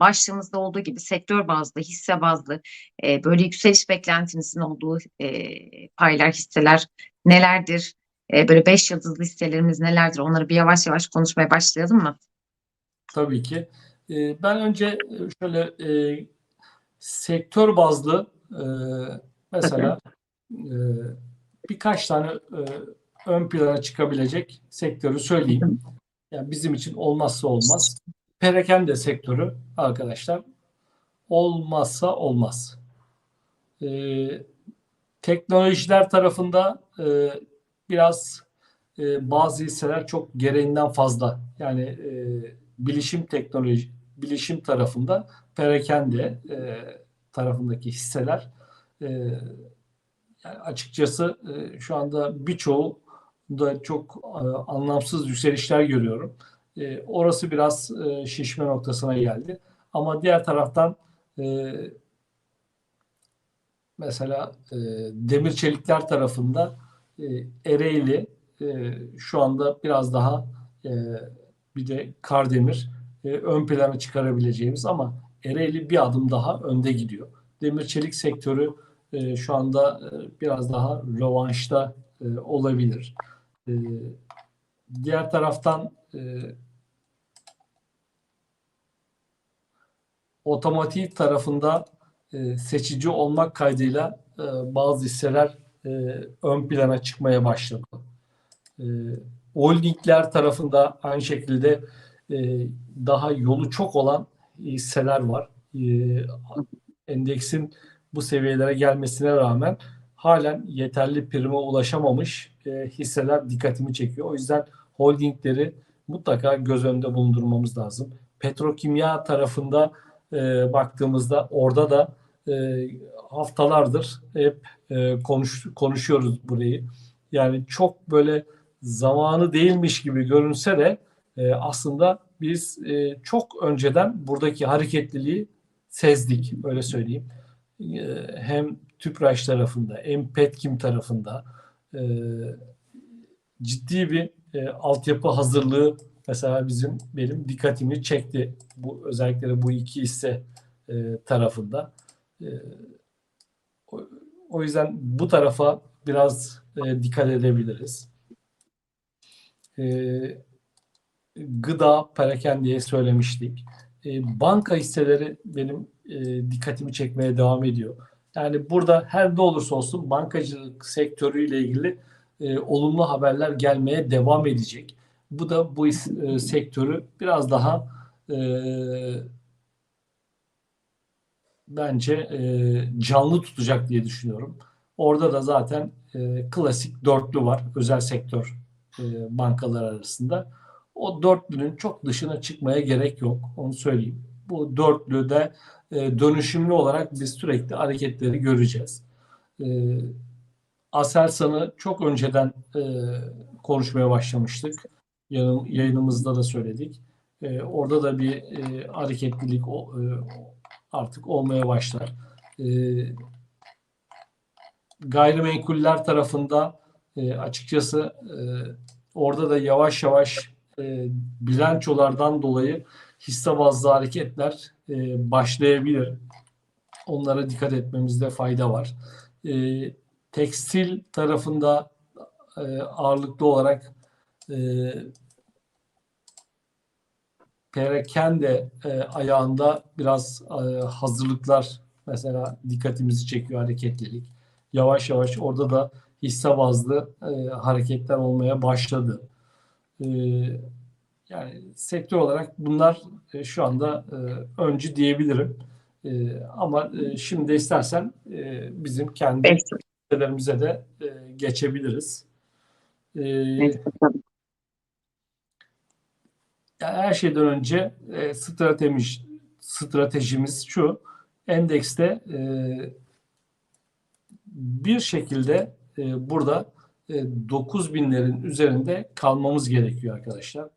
Başlığımızda olduğu gibi sektör bazlı, hisse bazlı e, böyle yükseliş beklentinizin olduğu e, paylar, hisseler nelerdir? E, böyle beş yıldızlı hisselerimiz nelerdir? Onları bir yavaş yavaş konuşmaya başlayalım mı? Tabii ki. Ee, Ben önce e, şöyle e, sektör bazlı e, mesela e, birkaç tane e, ön plana çıkabilecek sektörü söyleyeyim. Yani bizim için olmazsa olmaz. Perakende sektörü arkadaşlar olmazsa olmaz. Ee, teknolojiler tarafında e, biraz e, bazı hisseler çok gereğinden fazla. Yani e, bilişim teknoloji, bilişim tarafında perakende e, tarafındaki hisseler e, yani açıkçası e, şu anda birçoğu da çok e, anlamsız yükselişler görüyorum. E, orası biraz e, şişme noktasına geldi. Ama diğer taraftan e, mesela e, demir çelikler tarafında e, Ereğli e, şu anda biraz daha e, bir de Kardemir e, ön plana çıkarabileceğimiz ama Ereğli bir adım daha önde gidiyor. Demir çelik sektörü e, şu anda e, biraz daha rövanşta e, olabilir. E, diğer taraftan e, otomotiv tarafında e, seçici olmak kaydıyla e, bazı hisseler e, ön plana çıkmaya başladı. E, holdingler tarafında aynı şekilde e, daha yolu çok olan hisseler var. E, endeksin bu seviyelere gelmesine rağmen halen yeterli prime ulaşamamış e, hisseler dikkatimi çekiyor. O yüzden holdingleri mutlaka göz önünde bulundurmamız lazım. Petrokimya tarafında e, baktığımızda orada da e, haftalardır hep e, konuş, konuşuyoruz burayı. Yani çok böyle zamanı değilmiş gibi görünse de e, aslında biz e, çok önceden buradaki hareketliliği sezdik öyle söyleyeyim. E, hem TÜPRAŞ tarafında hem Petkim tarafında e, ciddi bir e, altyapı hazırlığı mesela bizim benim dikkatimi çekti. Bu özellikle bu iki hisse e, tarafında. E, o, o yüzden bu tarafa biraz e, dikkat edebiliriz. E, gıda, perakendeye söylemiştik. E, banka hisseleri benim e, dikkatimi çekmeye devam ediyor. Yani burada her ne olursa olsun bankacılık sektörüyle ilgili e, olumlu haberler gelmeye devam edecek. Bu da bu e, sektörü biraz daha e, bence e, canlı tutacak diye düşünüyorum. Orada da zaten e, klasik dörtlü var özel sektör e, bankalar arasında. O dörtlünün çok dışına çıkmaya gerek yok. Onu söyleyeyim. Bu dörtlüde e, dönüşümlü olarak biz sürekli hareketleri göreceğiz. E, Aselsan'ı çok önceden e, konuşmaya başlamıştık. Yayın, yayınımızda da söyledik. E, orada da bir e, hareketlilik o, e, artık olmaya başlar. E, gayrimenkuller tarafında e, açıkçası e, orada da yavaş yavaş e, bilançolardan dolayı hisse bazlı hareketler e, başlayabilir. Onlara dikkat etmemizde fayda var. E, tekstil tarafında e, ağırlıklı olarak e, perakende e, ayağında biraz e, hazırlıklar mesela dikkatimizi çekiyor hareketlilik. Yavaş yavaş orada da hisse bazlı e, hareketler olmaya başladı. E, yani sektör olarak bunlar e, şu anda e, öncü diyebilirim. E, ama e, şimdi istersen e, bizim kendi hisselerimize de e, geçebiliriz. E, Evet. Her şeyden önce e, stratejimiz, stratejimiz şu. Endekste e, bir şekilde e, burada e, 9000'lerin üzerinde kalmamız gerekiyor arkadaşlar.